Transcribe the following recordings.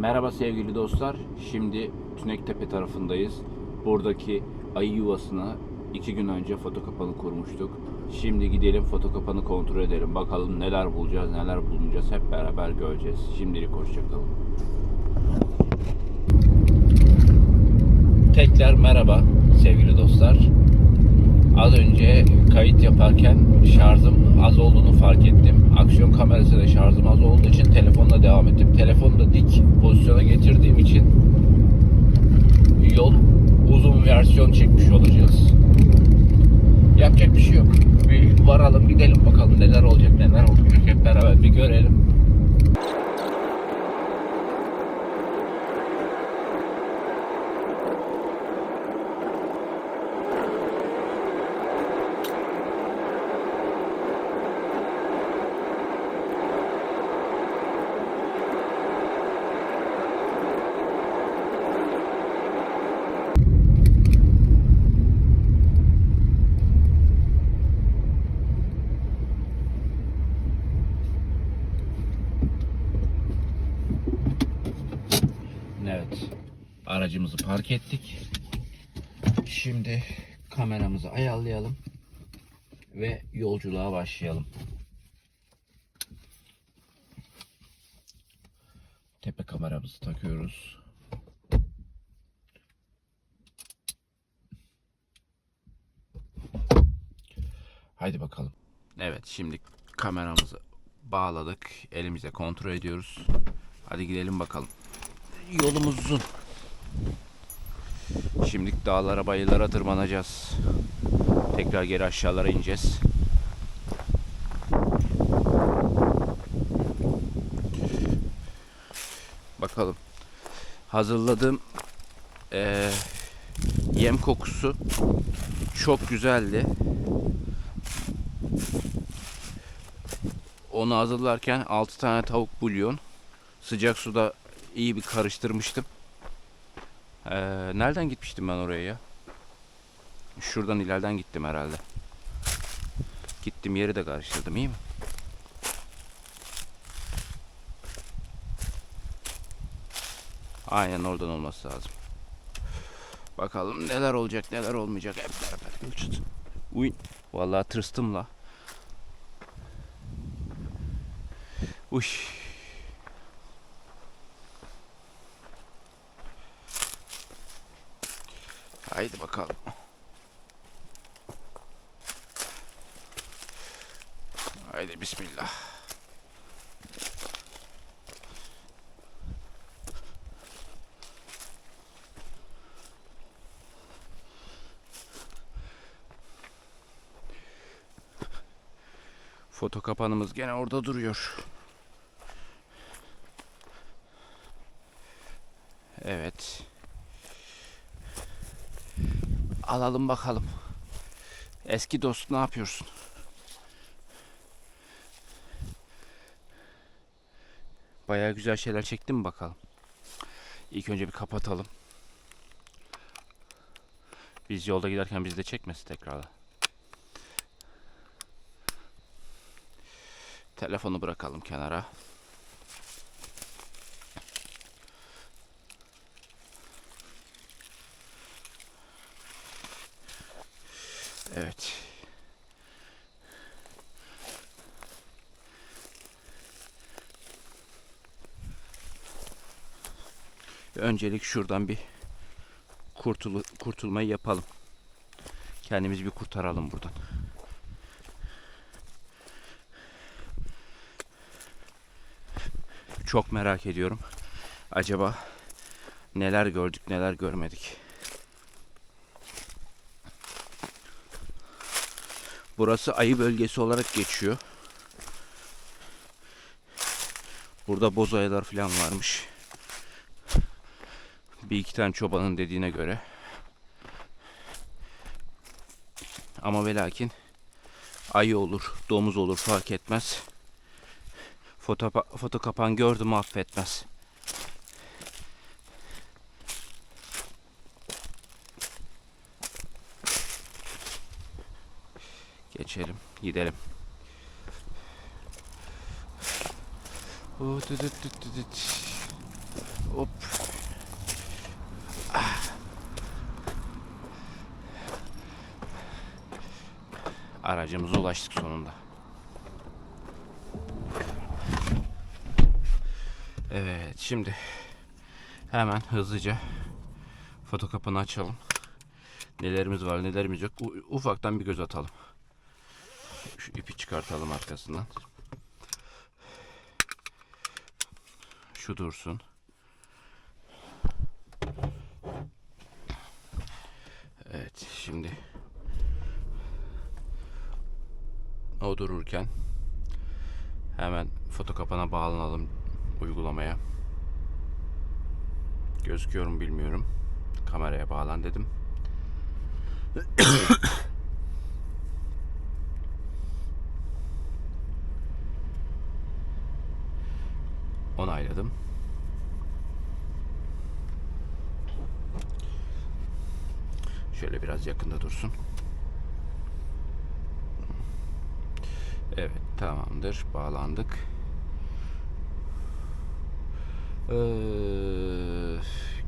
Merhaba sevgili dostlar. Şimdi Tünektepe tarafındayız. Buradaki ayı yuvasına iki gün önce foto kapanı kurmuştuk. Şimdi gidelim foto kapanı kontrol edelim. Bakalım neler bulacağız, neler bulmayacağız. Hep beraber göreceğiz. Şimdilik hoşçakalın. Tekrar merhaba sevgili dostlar. Az önce kayıt yaparken şarjım az olduğunu fark ettim. Aksiyon kamerası da şarjım az olduğu için telefonla devam ettim. Telefonu da dik pozisyona getirdiğim için yol uzun versiyon çekmiş olacağız. Yapacak bir şey yok. Bir varalım gidelim bakalım neler olacak neler olacak hep beraber bir görelim. Evet. Aracımızı park ettik. Şimdi kameramızı ayarlayalım ve yolculuğa başlayalım. Tepe kameramızı takıyoruz. Haydi bakalım. Evet şimdi kameramızı bağladık. Elimize kontrol ediyoruz. Hadi gidelim bakalım yolumuz uzun. Şimdi dağlara bayırlara tırmanacağız. Tekrar geri aşağılara ineceğiz. Bakalım. Hazırladığım eee, yem kokusu çok güzeldi. Onu hazırlarken 6 tane tavuk bulyon sıcak suda iyi bir karıştırmıştım. Ee, nereden gitmiştim ben oraya ya? Şuradan ileriden gittim herhalde. Gittim yeri de karıştırdım iyi mi? Aynen oradan olması lazım. Bakalım neler olacak neler olmayacak hep beraber. Uy, vallahi tırstım la. Uy. Haydi bakalım. Haydi bismillah. Foto kapanımız gene orada duruyor. Evet. Alalım bakalım. Eski dost ne yapıyorsun? Bayağı güzel şeyler çektin mi bakalım? İlk önce bir kapatalım. Biz yolda giderken bizi de çekmesin tekrardan. Telefonu bırakalım kenara. Evet. Öncelik şuradan bir kurtulu kurtulmayı yapalım. Kendimizi bir kurtaralım buradan. Çok merak ediyorum. Acaba neler gördük, neler görmedik. Burası ayı bölgesi olarak geçiyor. Burada boz ayılar falan varmış. Bir iki tane çobanın dediğine göre. Ama ve lakin ayı olur, domuz olur fark etmez. Foto, foto kapan gördüm affetmez. Geçelim, gidelim. Hop. Ah. Aracımıza ulaştık sonunda. Evet şimdi hemen hızlıca fotokapını açalım. Nelerimiz var nelerimiz yok. Ufaktan bir göz atalım. Şu ipi çıkartalım arkasından. Şu dursun. Evet şimdi o dururken hemen foto kapana bağlanalım uygulamaya. Gözüküyor mu bilmiyorum. Kameraya bağlan dedim. Onayladım. Şöyle biraz yakında dursun. Evet tamamdır. Bağlandık. Ee,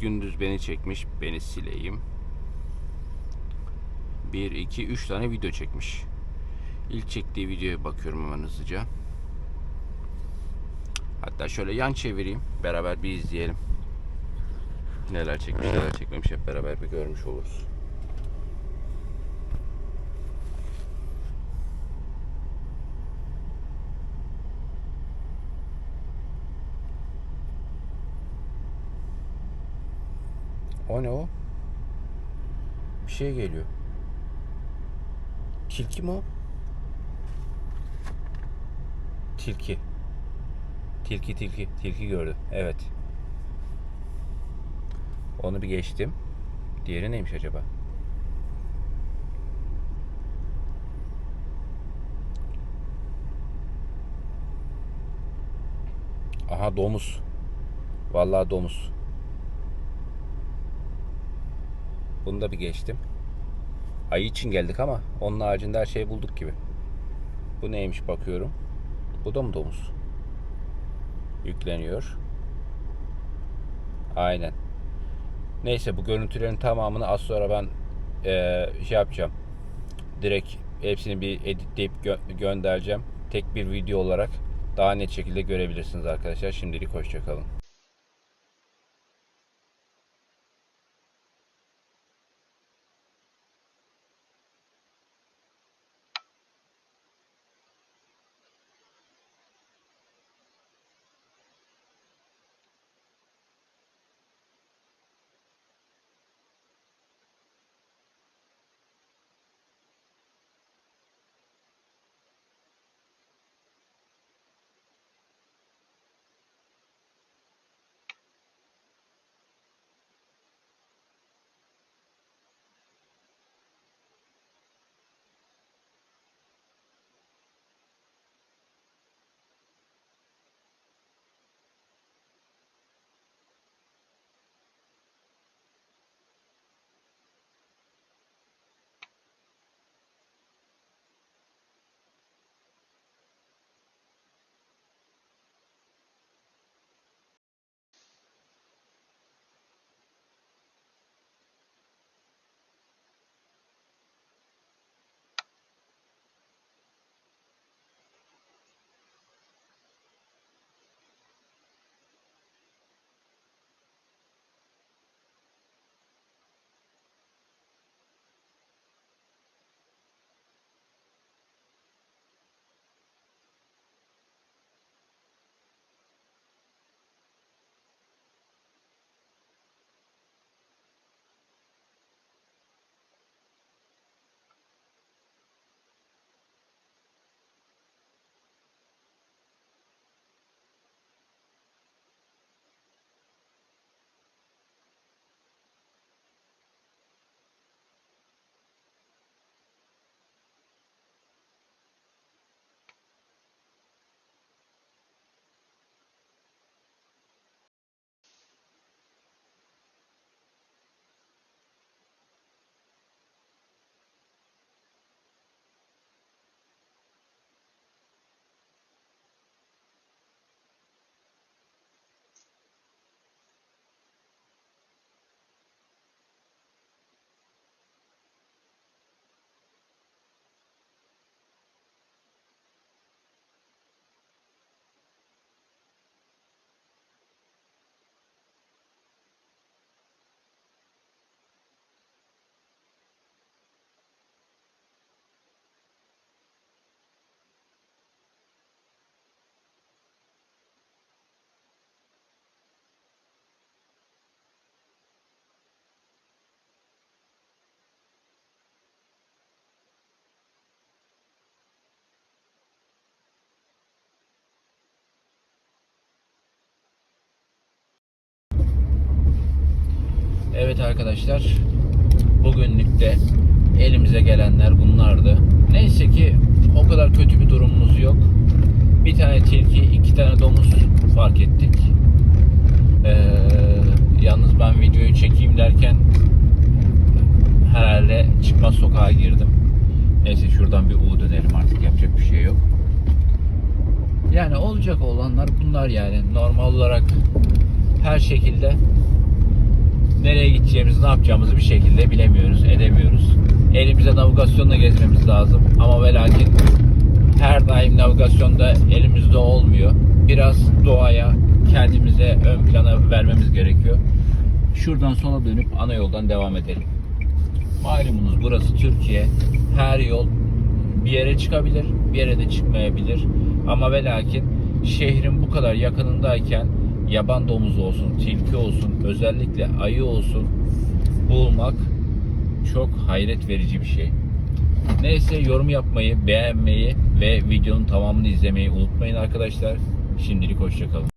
gündüz beni çekmiş. Beni sileyim. 1, 2, 3 tane video çekmiş. İlk çektiği videoya bakıyorum hemen hızlıca. Hatta şöyle yan çevireyim. Beraber bir izleyelim. Neler çekmiş neler çekmemiş hep beraber bir görmüş oluruz. O ne o? Bir şey geliyor. Tilki mi o? Tilki. Tilki tilki. Tilki gördüm. Evet. Onu bir geçtim. Diğeri neymiş acaba? Aha domuz. Vallahi domuz. Bunu da bir geçtim. Ayı için geldik ama onun haricinde her şeyi bulduk gibi. Bu neymiş bakıyorum. Bu da mı domuz? Yükleniyor. Aynen. Neyse bu görüntülerin tamamını az sonra ben eee, şey yapacağım. Direkt hepsini bir editleyip gö- göndereceğim. Tek bir video olarak daha net şekilde görebilirsiniz arkadaşlar. Şimdilik hoşçakalın. Evet arkadaşlar. Bugünlük de elimize gelenler bunlardı. Neyse ki o kadar kötü bir durumumuz yok. Bir tane tilki, iki tane domuz fark ettik. Ee, yalnız ben videoyu çekeyim derken herhalde çıkmaz sokağa girdim. Neyse şuradan bir U dönelim artık yapacak bir şey yok. Yani olacak olanlar bunlar yani. Normal olarak her şekilde nereye gideceğimizi, ne yapacağımızı bir şekilde bilemiyoruz, edemiyoruz. Elimize navigasyonla gezmemiz lazım. Ama ve lakin her daim navigasyonda elimizde olmuyor. Biraz doğaya kendimize ön plana vermemiz gerekiyor. Şuradan sola dönüp ana yoldan devam edelim. Malumunuz burası Türkiye. Her yol bir yere çıkabilir, bir yere de çıkmayabilir. Ama ve lakin şehrin bu kadar yakınındayken yaban domuzu olsun, tilki olsun, özellikle ayı olsun bulmak çok hayret verici bir şey. Neyse yorum yapmayı, beğenmeyi ve videonun tamamını izlemeyi unutmayın arkadaşlar. Şimdilik hoşçakalın.